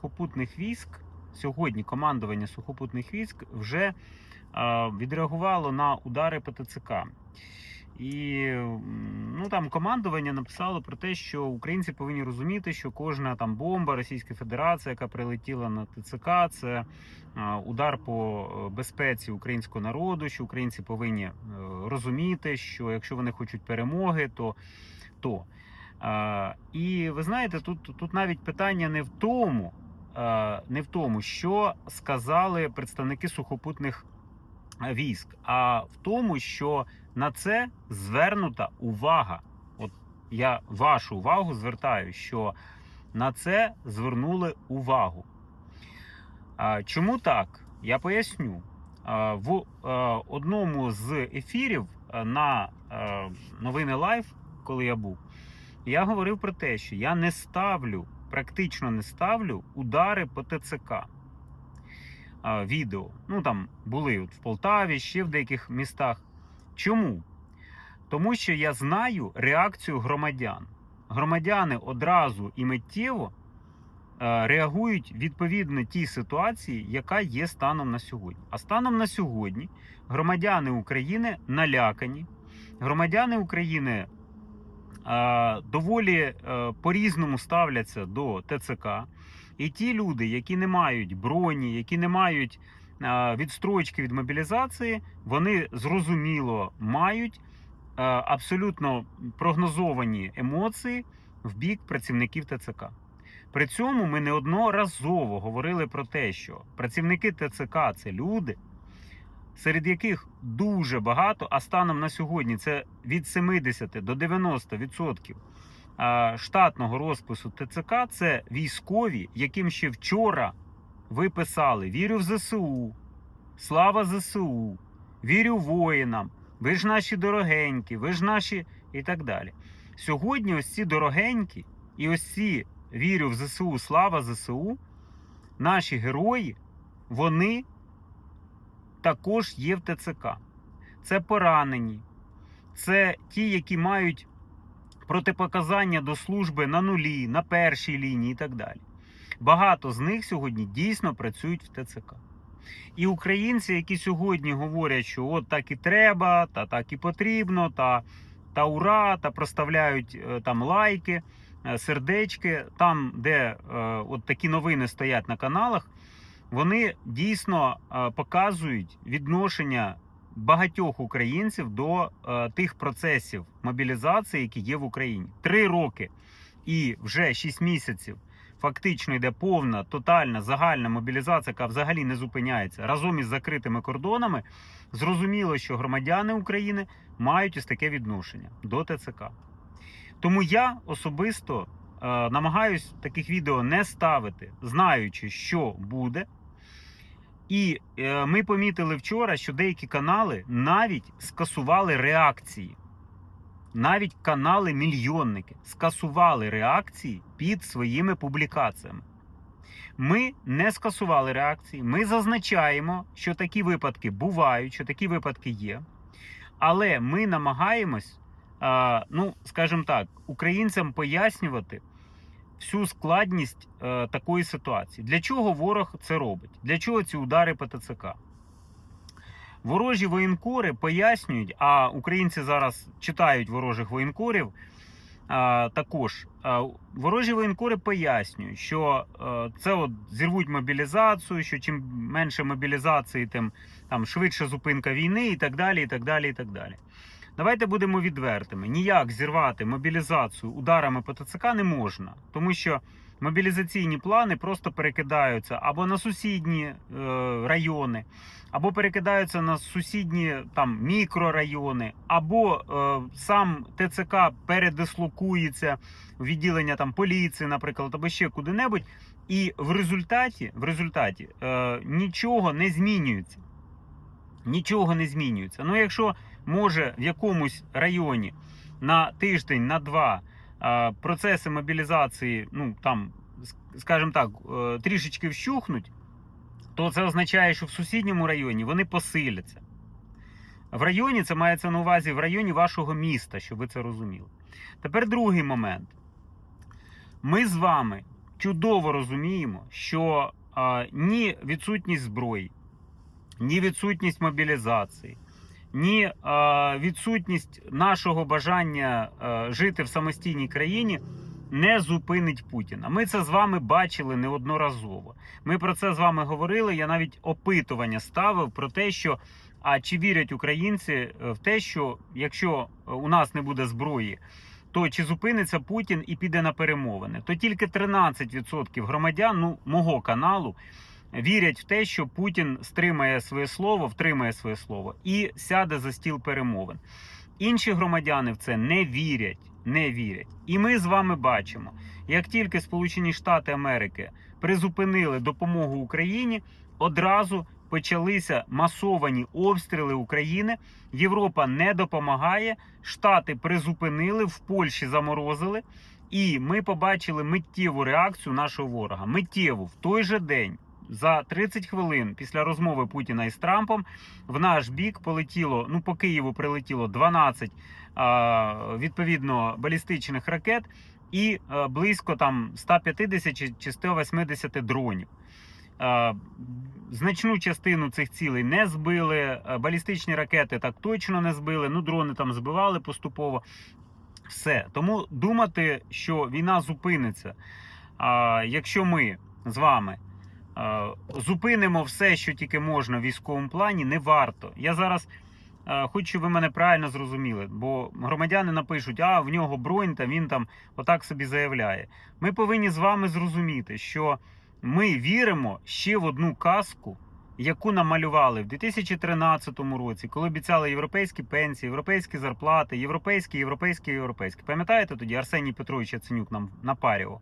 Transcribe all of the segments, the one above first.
сухопутних військ сьогодні командування сухопутних військ вже е, відреагувало на удари по ТЦК. І ну там командування написало про те, що українці повинні розуміти, що кожна там бомба Російської Федерації, яка прилетіла на ТЦК, це е, удар по е, безпеці українського народу. Що українці повинні розуміти, що якщо вони хочуть перемоги, то то. І ви знаєте, тут, тут навіть питання не в тому, не в тому, що сказали представники сухопутних е, військ, а в тому, що на це звернута увага. От я вашу увагу звертаю, що на це звернули увагу. Чому так? Я поясню. В е, одному з ефірів е, на е, новини Лайв, коли я був, я говорив про те, що я не ставлю, практично не ставлю удари по ТЦК. Відео. Ну там були от в Полтаві, ще в деяких містах. Чому? Тому що я знаю реакцію громадян. Громадяни одразу і миттєво е, реагують відповідно тій ситуації, яка є станом на сьогодні. А станом на сьогодні громадяни України налякані, громадяни України доволі е, по-різному ставляться до ТЦК. І ті люди, які не мають броні, які не мають е, відстрочки від мобілізації, вони зрозуміло мають е, абсолютно прогнозовані емоції в бік працівників ТЦК. При цьому ми неодноразово говорили про те, що працівники ТЦК це люди, серед яких дуже багато, а станом на сьогодні це від 70 до 90% е, штатного розпису ТЦК це військові, яким ще вчора ви писали Вірю в ЗСУ, слава ЗСУ, вірю воїнам, ви ж наші дорогенькі, ви ж наші і так далі. Сьогодні ось ці дорогенькі і ось ці вірю в ЗСУ, слава ЗСУ, наші герої, вони також є в ТЦК. Це поранені, це ті, які мають протипоказання до служби на нулі, на першій лінії і так далі. Багато з них сьогодні дійсно працюють в ТЦК. І українці, які сьогодні говорять, що от так і треба, та так і потрібно, та, та ура, та проставляють е, там лайки, е, сердечки, там, де е, от такі новини стоять на каналах, вони дійсно е, показують відношення багатьох українців до е, тих процесів мобілізації, які є в Україні. Три роки і вже шість місяців фактично йде повна, тотальна, загальна мобілізація, яка взагалі не зупиняється разом із закритими кордонами. Зрозуміло, що громадяни України мають ось таке відношення до ТЦК. Тому я особисто е, намагаюсь таких відео не ставити, знаючи, що буде. І е, ми помітили вчора, що деякі канали навіть скасували реакції. Навіть канали мільйонники скасували реакції під своїми публікаціями. Ми не скасували реакції. Ми зазначаємо, що такі випадки бувають, що такі випадки є. Але ми намагаємось, а, ну, скажімо так, українцям пояснювати всю складність е, такої ситуації. Для чого ворог це робить? Для чого ці удари по ТЦК? Ворожі воєнкори пояснюють, а українці зараз читають ворожих воєнкорів. А, також а, ворожі воєнкори пояснюють, що а, це от зірвуть мобілізацію, що чим менше мобілізації, тим там швидше зупинка війни і так далі. і так далі, і так далі. Давайте будемо відвертими. Ніяк зірвати мобілізацію ударами по ТЦК не можна, тому що мобілізаційні плани просто перекидаються або на сусідні е, райони, або перекидаються на сусідні там мікрорайони, або е, сам ТЦК передислокується в відділення там поліції, наприклад, або ще куди-небудь. І в результаті, в результаті е, нічого не змінюється. Нічого не змінюється. Ну, якщо може в якомусь районі на тиждень, на два е, процеси мобілізації, ну там, скажімо так, е, трішечки вщухнуть, то це означає, що в сусідньому районі вони посиляться. В районі це мається на увазі в районі вашого міста, щоб ви це розуміли. Тепер другий момент. Ми з вами чудово розуміємо, що а, ні відсутність зброї, ні відсутність мобілізації, ні а, відсутність нашого бажання а, жити в самостійній країні не зупинить Путіна. Ми це з вами бачили неодноразово. Ми про це з вами говорили. Я навіть опитування ставив про те, що а чи вірять українці е, в те, що якщо у нас не буде зброї, то чи зупиниться Путін і піде на перемовини? То тільки 13% громадян ну, мого каналу вірять в те, що Путін стримає своє слово, втримає своє слово і сяде за стіл перемовин. Інші громадяни в це не вірять. Не вірять. І ми з вами бачимо, як тільки Сполучені Штати Америки призупинили допомогу Україні, одразу почалися масовані обстріли України. Європа не допомагає. Штати призупинили, в Польщі заморозили. І ми побачили миттєву реакцію нашого ворога. Миттєву в той же день, за 30 хвилин після розмови Путіна із Трампом, в наш бік полетіло. Ну по Києву прилетіло 12 а, відповідно балістичних ракет і а, близько там 150 чи- чи 180 дронів. Е, Значну частину цих цілей не збили. е, Балістичні ракети так точно не збили. Ну, дрони там збивали поступово. Все. Тому думати, що війна зупиниться. Якщо ми з вами е, зупинимо все, що тільки можна в військовому плані, не варто. Я зараз е, хочу, щоб ви мене правильно зрозуміли, бо громадяни напишуть, а в нього бронь, та він там отак собі заявляє. Ми повинні з вами зрозуміти, що ми віримо ще в одну казку, яку намалювали в 2013 році, коли обіцяли європейські пенсії, європейські зарплати, європейські, європейські, європейські. Пам'ятаєте тоді Арсеній Петрович Яценюк нам напарював?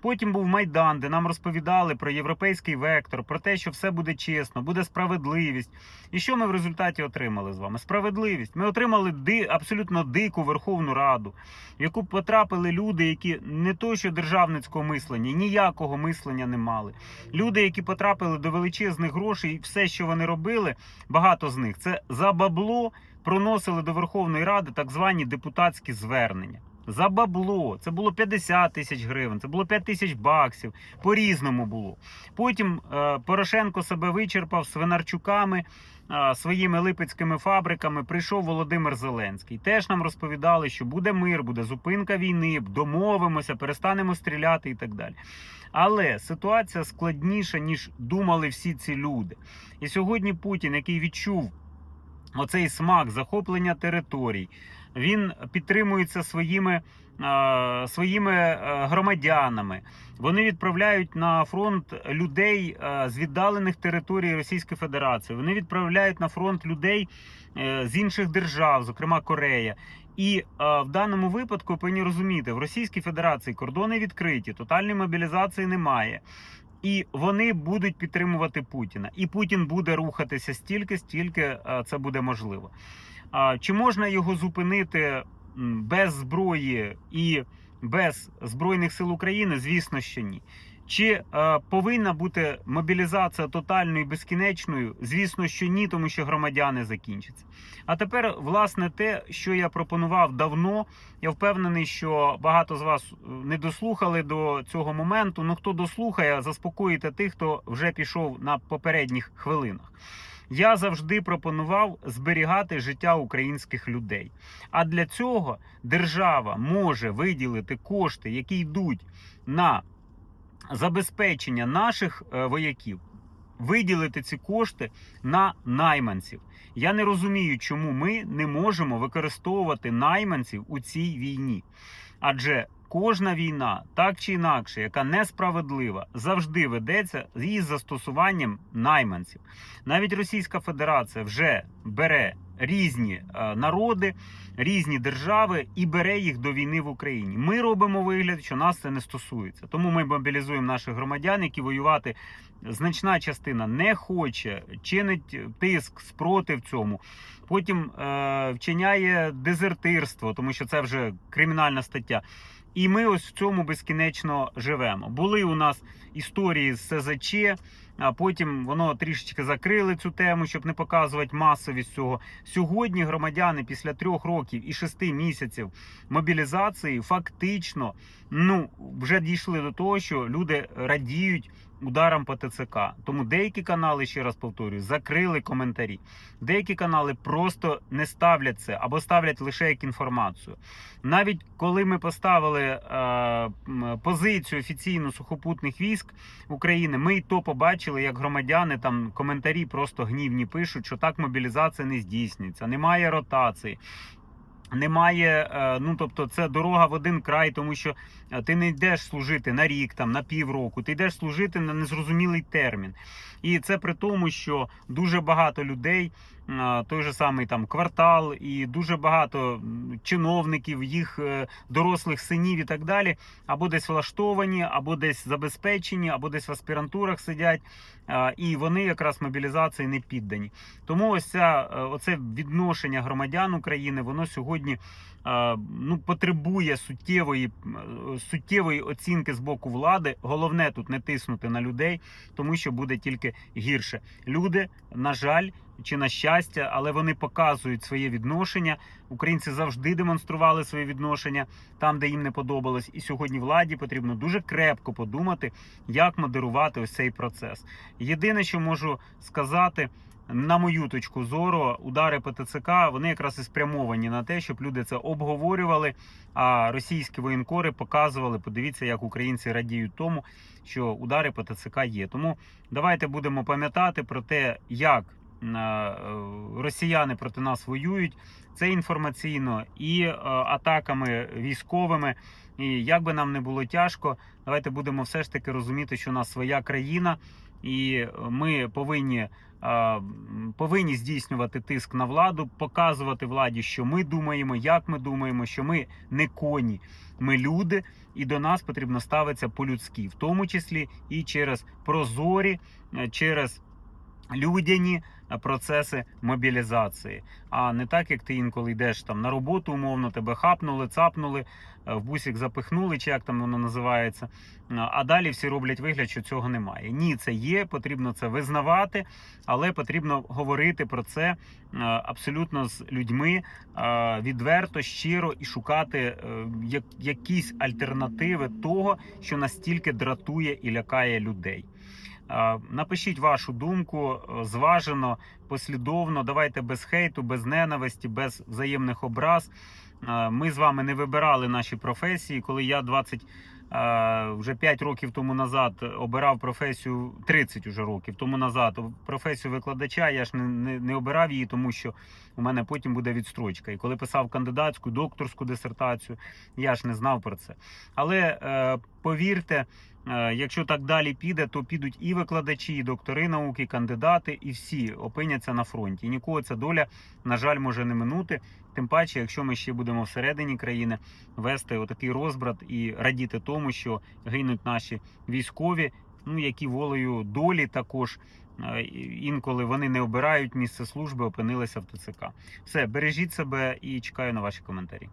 Потім був Майдан, де нам розповідали про європейський вектор, про те, що все буде чесно, буде справедливість. І що ми в результаті отримали з вами? Справедливість. Ми отримали ди, абсолютно дику Верховну Раду, в яку потрапили люди, які не то, що державницького мислення, ніякого мислення не мали. Люди, які потрапили до величезних грошей, все, що вони робили, багато з них це за бабло проносили до Верховної Ради так звані депутатські звернення. За бабло. Це було 50 тисяч гривень, це було 5 тисяч баксів. По-різному було. Потім е, Порошенко себе вичерпав свинарчуками, е, своїми липецькими фабриками. Прийшов Володимир Зеленський. Теж нам розповідали, що буде мир, буде зупинка війни, домовимося, перестанемо стріляти і так далі. Але ситуація складніша, ніж думали всі ці люди. І сьогодні Путін, який відчув оцей смак захоплення територій, він підтримується своїми, е, своїми е, громадянами. Вони відправляють на фронт людей е, з віддалених територій Російської Федерації. Вони відправляють на фронт людей з інших держав, зокрема Корея. І е, в даному випадку повинні розуміти, в Російській Федерації кордони відкриті, тотальної мобілізації немає. І вони будуть підтримувати Путіна. І Путін буде рухатися стільки, стільки е, це буде можливо. Чи можна його зупинити без зброї і без Збройних сил України? Звісно, що ні. Чи е, повинна бути мобілізація тотальною і безкінечною? Звісно, що ні, тому що громадяни закінчаться. А тепер, власне, те, що я пропонував давно, я впевнений, що багато з вас е, не дослухали до цього моменту. Ну хто дослухає, заспокоїте тих, хто вже пішов на попередніх хвилинах. Я завжди пропонував зберігати життя українських людей. А для цього держава може виділити кошти, які йдуть на забезпечення наших е, вояків, виділити ці кошти на найманців. Я не розумію, чому ми не можемо використовувати найманців у цій війні. Адже кожна війна, так чи інакше, яка несправедлива, завжди ведеться із застосуванням найманців. Навіть Російська Федерація вже бере різні е, народи, різні держави і бере їх до війни в Україні. Ми робимо вигляд, що нас це не стосується. Тому ми мобілізуємо наших громадян, які воювати значна частина не хоче, чинить тиск, спротив цьому. Потім е, вчиняє дезертирство, тому що це вже кримінальна стаття. І ми ось в цьому безкінечно живемо. Були у нас історії з СЗЧ, а потім воно трішечки закрили цю тему, щоб не показувати масовість цього. Сьогодні громадяни після трьох років і шести місяців мобілізації фактично ну вже дійшли до того, що люди радіють ударам по ТЦК. Тому деякі канали, ще раз повторюю, закрили коментарі. Деякі канали просто не ставлять це або ставлять лише як інформацію. Навіть коли ми поставили е, позицію офіційну сухопутних військ України, ми й то побачили, як громадяни там коментарі просто гнівні пишуть, що так мобілізація не здійснюється, немає ротації. Немає, е, ну тобто, це дорога в один край, тому що ти не йдеш служити на рік, там на півроку, ти йдеш служити на незрозумілий термін. І це при тому, що дуже багато людей, е, той же самий там квартал, і дуже багато чиновників, їх е, дорослих синів і так далі, або десь влаштовані, або десь забезпечені, або десь в аспірантурах сидять, е, і вони якраз мобілізації не піддані. Тому ось ця, е, оце відношення громадян України, воно сьогодні е, ну, потребує суттєвої, е, суттєвої оцінки з боку влади. Головне тут не тиснути на людей, тому що буде тільки гірше. Люди, на жаль, чи на щастя, але вони показують своє відношення. Українці завжди демонстрували своє відношення там, де їм не подобалось. І сьогодні владі потрібно дуже крепко подумати, як модерувати ось цей процес. Єдине, що можу сказати. На мою точку зору, удари по ТЦК вони якраз і спрямовані на те, щоб люди це обговорювали. А російські воєнкори показували. Подивіться, як українці радіють тому, що удари по ТЦК є. Тому давайте будемо пам'ятати про те, як росіяни проти нас воюють. Це інформаційно і е, атаками військовими. І як би нам не було тяжко, давайте будемо все ж таки розуміти, що у нас своя країна, і ми повинні, е, повинні здійснювати тиск на владу, показувати владі, що ми думаємо, як ми думаємо, що ми не коні, ми люди, і до нас потрібно ставитися по-людськи, в тому числі і через прозорі, е, через людяні е, процеси мобілізації. А не так, як ти інколи йдеш там на роботу, умовно, тебе хапнули, цапнули, е, в бусик запихнули, чи як там воно називається. Е, А далі всі роблять вигляд, що цього немає. Ні, це є, потрібно це визнавати, але потрібно говорити про це е, абсолютно з людьми відверто, щиро і шукати якісь альтернативи того, що настільки дратує і лякає людей. Напишіть вашу думку е, зважено, послідовно. Давайте без хейту, без ненависті, без взаємних образ. Е, Ми з вами не вибирали наші професії. Коли я 20 е, вже 5 років тому назад обирав професію 30 уже років тому назад професію викладача, я ж не, не, не обирав її, тому що у мене потім буде відстрочка. І коли писав кандидатську, докторську дисертацію, я ж не знав про це. Але е, повірте. Е, Якщо так далі піде, то підуть і викладачі, і доктори науки, і кандидати, і всі опиняться на фронті. І нікого ця доля, на жаль, може не минути. Тим паче, якщо ми ще будемо всередині країни вести отакий розбрат і радіти тому, що гинуть наші військові, ну які волею долі також. е, Інколи вони не обирають місце служби, опинилися в ТЦК. Все, бережіть себе і чекаю на ваші коментарі.